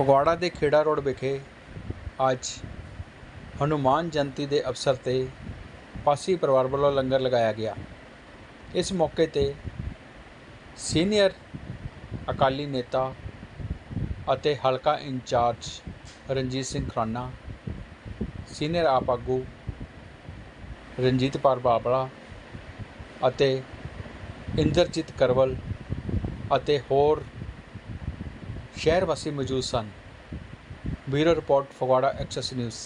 ਫਗਵਾੜਾ ਦੇ ਖੇੜਾ ਰੋਡ ਵਿਖੇ ਅੱਜ ਹਨੂਮਾਨ ਜਯੰਤੀ ਦੇ ਅਵਸਰ 'ਤੇ ਪਾਸੀ ਪਰਿਵਾਰ ਵੱਲੋਂ ਲੰਗਰ ਲਗਾਇਆ ਗਿਆ। ਇਸ ਮੌਕੇ 'ਤੇ ਸੀਨੀਅਰ ਅਕਾਲੀ ਨੇਤਾ ਅਤੇ ਹਲਕਾ ਇੰਚਾਰਜ ਰਣਜੀਤ ਸਿੰਘ ਖਰਾਨਾ, ਸੀਨੀਅਰ ਆਪ ਆਗੂ ਰਣਜੀਤ ਪਾਲ ਬਾਬਲਾ ਅਤੇ ਇੰਦਰਜੀਤ ਕਰਵਲ ਅਤੇ ਹੋਰ ਸ਼ਹਿਰ ਵਾਸੀ ਮੌਜੂਦ ਸਨ। Bureau report Phagwara access news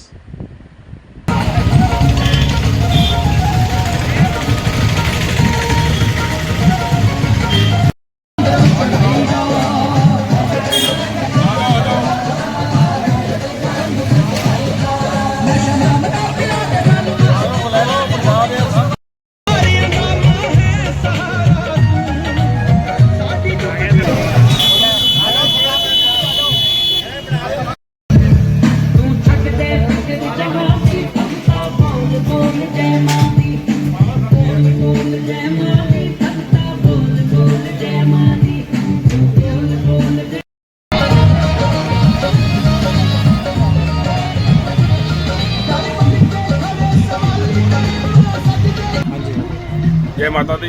ਜੈ ਮਾਤਾ ਦੀ।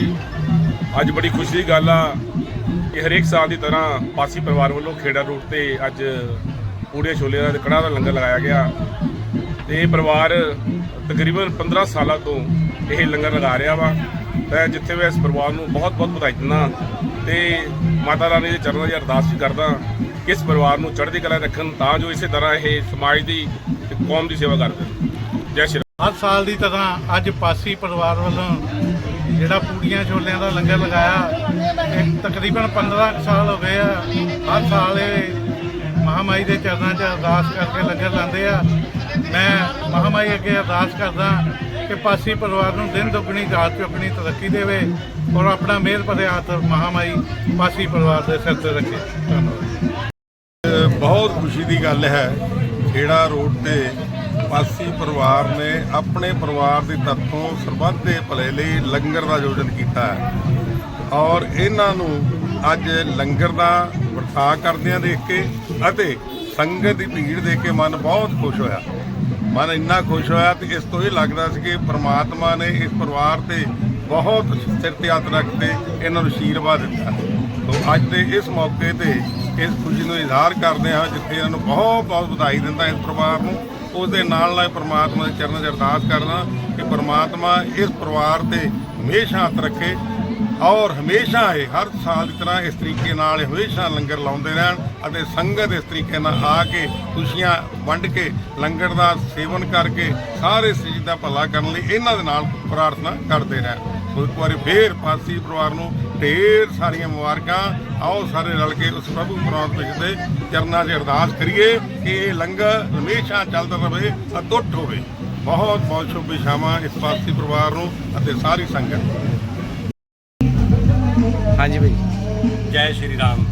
ਅੱਜ ਬੜੀ ਖੁਸ਼ੀ ਦੀ ਗੱਲ ਆ ਕਿ ਹਰੇਕ ਸਾਲ ਦੀ ਤਰ੍ਹਾਂ ਪਾਸੀ ਪਰਿਵਾਰ ਵੱਲੋਂ ਖੇੜਾ ਰੂਟ ਤੇ ਅੱਜ ਪੂੜੇ ਛੋਲੇ ਦਾ ਤੇ ਕੜਾਹ ਦਾ ਲੰਗਰ ਲਗਾਇਆ ਗਿਆ। ਤੇ ਇਹ ਪਰਿਵਾਰ ਤਕਰੀਬਨ 15 ਸਾਲਾਂ ਤੋਂ ਇਹ ਲੰਗਰ ਲਗਾ ਰਿਹਾ ਵਾ। ਮੈਂ ਜਿੱਥੇ ਮੈਂ ਇਸ ਪਰਿਵਾਰ ਨੂੰ ਬਹੁਤ ਬਹੁਤ ਵਧਾਈ ਦਿੰਦਾ ਤੇ ਮਾਤਾ ਰਾਣੀ ਦੇ ਚਰਨਾਂ 'ਚ ਅਰਦਾਸ ਵੀ ਕਰਦਾ ਕਿ ਇਸ ਪਰਿਵਾਰ ਨੂੰ ਚੜ੍ਹਦੀ ਕਲਾ ਰੱਖਣ ਤਾਂ ਜੋ ਇਸੇ ਤਰ੍ਹਾਂ ਇਹ ਸਮਾਜ ਦੀ ਤੇ ਕੌਮ ਦੀ ਸੇਵਾ ਕਰਦੇ ਜੈ ਸ਼੍ਰੀ ਹਰ ਸਾਲ ਦੀ ਤਰ੍ਹਾਂ ਅੱਜ ਪਾਸੀ ਪਰਿਵਾਰ ਵੱਲੋਂ ਜਿਹੜਾ ਪੂੜੀਆਂ ਛੋਲਿਆਂ ਦਾ ਲੰਗਰ ਲਗਾਇਆ, ਇਹ ਤਕਰੀਬਨ 15 ਕੁ ਸਾਲ ਹੋ ਗਏ ਆ। ਹਰ ਸਾਲ ਇਹ ਮਹਾਮਾਈ ਦੇ ਚਰਨਾਂ 'ਚ ਅਰਦਾਸ ਕਰਕੇ ਲੰਗਰ ਲਾਉਂਦੇ ਆ। ਮੈਂ ਮਹਾਮਾਈ ਅੱਗੇ ਅਰਦਾਸ ਕਰਦਾ ਕਿ ਪਾਸੀ ਪਰਿਵਾਰ ਨੂੰ ਦਿਨ ਦੁੱਗਣੀ, ਰਾਤ ਚੌਗਣੀ ਤਰੱਕੀ ਦੇਵੇ ਔਰ ਆਪਣਾ ਮਿਹਰ ਭਰੇ ਹੱਥ ਮਹਾਮਾਈ ਪਾਸੀ ਪਰਿਵਾਰ ਦੇ ਸਿਰ ਤੇ ਰੱਖੇ। ਧੰਨਵਾਦ। ਬਹੁਤ ਖੁਸ਼ੀ ਦੀ ਗੱਲ ਹੈ, ਖੇੜਾ ਰੋਡ ਤੇ ਪਾਸੀ ਪਰਿਵਾਰ ਨੇ ਆਪਣੇ ਪਰਿਵਾਰ ਦੀ ਤਰਫੋਂ ਸਰਬੱਤ ਦੇ ਭਲੇ ਲਈ ਲੰਗਰ ਦਾ ਆਯੋਜਨ ਕੀਤਾ ਹੈ। ਔਰ ਇਹਨਾਂ ਨੂੰ ਅੱਜ ਲੰਗਰ ਦਾ ਵਰਤਾਅ ਕਰਦਿਆਂ ਦੇਖ ਕੇ ਅਤੇ ਸੰਗਤ ਦੀ ਭੀੜ ਦੇਖ ਕੇ ਮਨ ਬਹੁਤ ਖੁਸ਼ ਹੋਇਆ। ਮਨ ਇੰਨਾ ਖੁਸ਼ ਹੋਇਆ ਤੇ ਇਸ ਤੋਂ ਇਹ ਲੱਗਦਾ ਸੀ ਕਿ ਪ੍ਰਮਾਤਮਾ ਨੇ ਇਸ ਪਰਿਵਾਰ ਤੇ ਬਹੁਤ ਸਿਰ ਤੇ ਹੱਥ ਰੱਖ ਕੇ ਇਹਨਾਂ ਨੂੰ ਆਸ਼ੀਰਵਾਦ ਦਿੱਤਾ। ਸੋ ਅੱਜ ਦੇ ਇਸ ਮੌਕੇ ਤੇ ਇਸ ਖੁਸ਼ੀ ਨੂੰ ਇਜ਼ਹਾਰ ਕਰਦੇ ਹਾਂ, ਜਿੱਥੇ ਇਹਨਾਂ ਨੂੰ ਬਹੁਤ ਬਹੁਤ ਵਧਾਈ ਦਿੰਦਾ ਇਸ ਪਰਿਵਾਰ ਨੂੰ। ਉਸ ਦੇ ਨਾਲ ਨਾਲ ਪ੍ਰਮਾਤਮਾ ਦੇ ਚਰਨਾਂ 'ਚ ਅਰਦਾਸ ਕਰਦਾ ਕਿ ਪ੍ਰਮਾਤਮਾ ਇਸ ਪਰਿਵਾਰ ਤੇ ਹਮੇਸ਼ਾ ਹੱਥ ਰੱਖੇ ਔਰ ਹਮੇਸ਼ਾ ਇਹ ਹਰ ਸਾਲ ਦੀ ਤਰ੍ਹਾਂ ਇਸ ਤਰੀਕੇ ਨਾਲ ਹਮੇਸ਼ਾ ਲੰਗਰ ਲਾਉਂਦੇ ਰਹਿਣ ਅਤੇ ਸੰਗਤ ਇਸ ਤਰੀਕੇ ਨਾਲ ਆ ਕੇ ਖੁਸ਼ੀਆਂ ਵੰਡ ਕੇ ਲੰਗਰ ਦਾ ਸੇਵਨ ਕਰਕੇ ਸਾਰੇ ਸਰੀਰ ਦਾ ਭਲਾ ਕਰਨ ਲਈ ਇਹਨਾਂ ਦੇ ਨਾਲ ਪ੍ਰਾਰਥਨਾ ਕਰਦੇ ਰਹਿਣ। ਇੱਕ ਵਾਰੀ ਫੇਰ ਪਾਸੀ ਪਰਿਵਾਰ ਨੂੰ ਢੇਰ ਸਾਰੀਆਂ ਮੁਬਾਰਕਾਂ। ਆਓ ਸਾਰੇ ਰਲ ਕੇ ਉਸ ਪ੍ਰਭੂ ਪਰਮਾਤਮਾ ਦੇ ਚਰਨਾਂ 'ਚ ਅਰਦਾਸ ਕਰੀਏ ਕਿ ਇਹ ਲੰਗਰ ਹਮੇਸ਼ਾ ਚੱਲਦਾ ਰਹੇ ਅਟੁੱਟ ਹੋਵੇ। ਬਹੁਤ ਬਹੁਤ ਸ਼ੁਭ ਵਿਸ਼ਾਵਾਂ ਇਸ ਪਾਸੀ ਪਰਿਵਾਰ ਨੂੰ ਅਤੇ ਸਾਰੀ ਸੰਗਤ ਨੂੰ। ਹਾਂਜੀ ਭਾਈ। ਜੈ ਸ਼੍ਰੀ ਰਾਮ।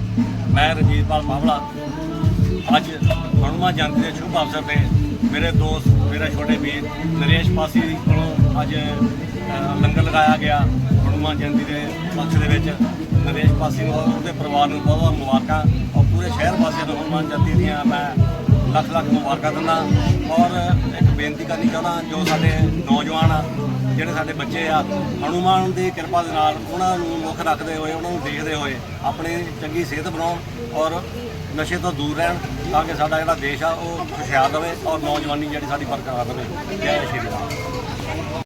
ਮੈਂ ਰਣਜੀਤ ਪਾਲ ਮਾਵਲਾ ਅੱਜ ਹਨੂੰਮਾਨ ਜਯੰਤੀ ਦੇ ਸ਼ੁਭ ਅਵਸਰ ਤੇ ਮੇਰੇ ਦੋਸਤ ਮੇਰਾ ਛੋਟੇ ਵੀਰ ਨਰੇਸ਼ ਪਾਸੀ ਕੋਲੋਂ ਅੱਜ ਲੰਗਰ ਲਗਾਇਆ ਗਿਆ ਹਨੂੰਮਾਨ ਜਯੰਤੀ ਦੇ ਪੱਖ ਦੇ ਵਿੱਚ। ਨਰੇਸ਼ ਪਾਸੀ ਨੂੰ, ਉਹਦੇ ਪਰਿਵਾਰ ਨੂੰ ਬਹੁਤ ਬਹੁਤ ਮੁਬਾਰਕਾਂ ਔਰ ਪੂਰੇ ਸ਼ਹਿਰ ਵਾਸੀਆਂ ਨੂੰ ਹਨੂੰਮਾਨ ਜਯੰਤੀ ਦੀਆਂ ਮੈਂ ਲੱਖ ਲੱਖ ਮੁਬਾਰਕਾਂ ਦਿੰਦਾ। ਔਰ ਇੱਕ ਬੇਨਤੀ ਕਰਨੀ ਚਾਹੁੰਦਾ, ਜੋ ਸਾਡੇ ਨੌਜਵਾਨ ਆ, ਜਿਹੜੇ ਸਾਡੇ ਬੱਚੇ ਆ, ਹਨੂਮਾਨ ਦੀ ਕਿਰਪਾ ਦੇ ਨਾਲ ਉਹਨਾਂ ਨੂੰ ਮੁੱਖ ਰੱਖਦੇ ਹੋਏ, ਉਹਨਾਂ ਨੂੰ ਦੇਖਦੇ ਹੋਏ ਆਪਣੀ ਚੰਗੀ ਸਿਹਤ ਬਣਾਉਣ ਔਰ ਨਸ਼ੇ ਤੋਂ ਦੂਰ ਰਹਿਣ ਤਾਂ ਕਿ ਸਾਡਾ ਜਿਹੜਾ ਦੇਸ਼ ਆ, ਉਹ ਖੁਸ਼ਹਾਲ ਰਹੇ ਔਰ ਨੌਜਵਾਨੀ ਜਿਹੜੀ ਸਾਡੀ ਬਰਕਰਾਰ ਰਹੇ। ਜੈ ਸ਼੍ਰੀ ਰਾਮ।